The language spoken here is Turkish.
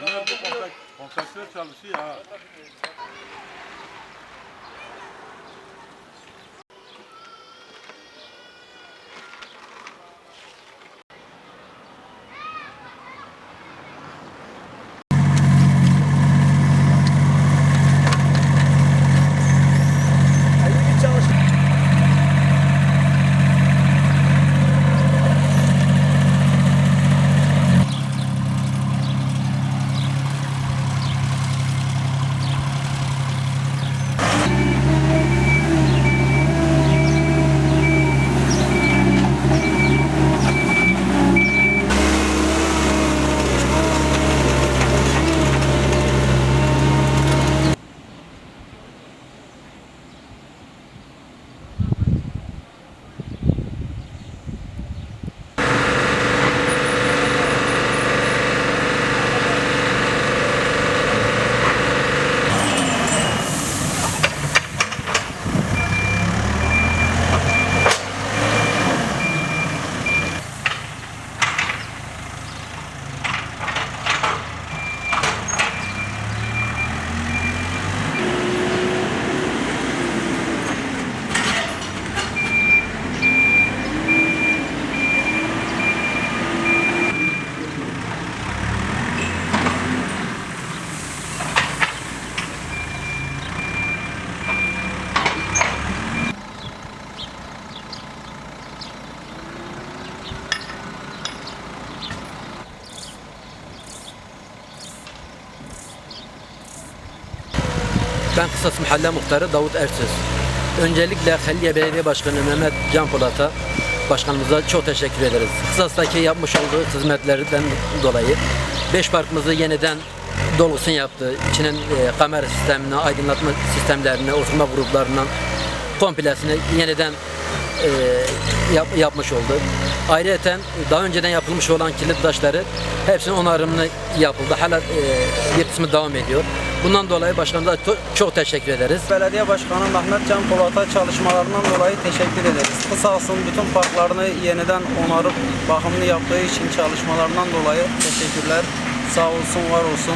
On il faut contacter Charles hein? Ben Kısas Mahalle Muhtarı Davut Ersöz. Öncelikle Halliye Belediye Başkanı Mehmet Can Polat'a başkanımıza çok teşekkür ederiz. Kısas'taki yapmış olduğu hizmetlerden dolayı beş parkımızı yeniden dolgusunu yaptı. İçinin e, kamera sistemini, aydınlatma sistemlerini, oturma gruplarından komplesini yeniden e, yap- yapmış oldu. Ayrıca daha önceden yapılmış olan kilit taşları hepsinin onarımını yapıldı. Hala e, kısmı devam ediyor. Bundan dolayı başkanımıza çok teşekkür ederiz. Belediye Başkanı Mehmet Can Polat'a çalışmalarından dolayı teşekkür ederiz. Kısas'ın bütün parklarını yeniden onarıp bakımını yaptığı için çalışmalarından dolayı teşekkürler. Sağ olsun, var olsun.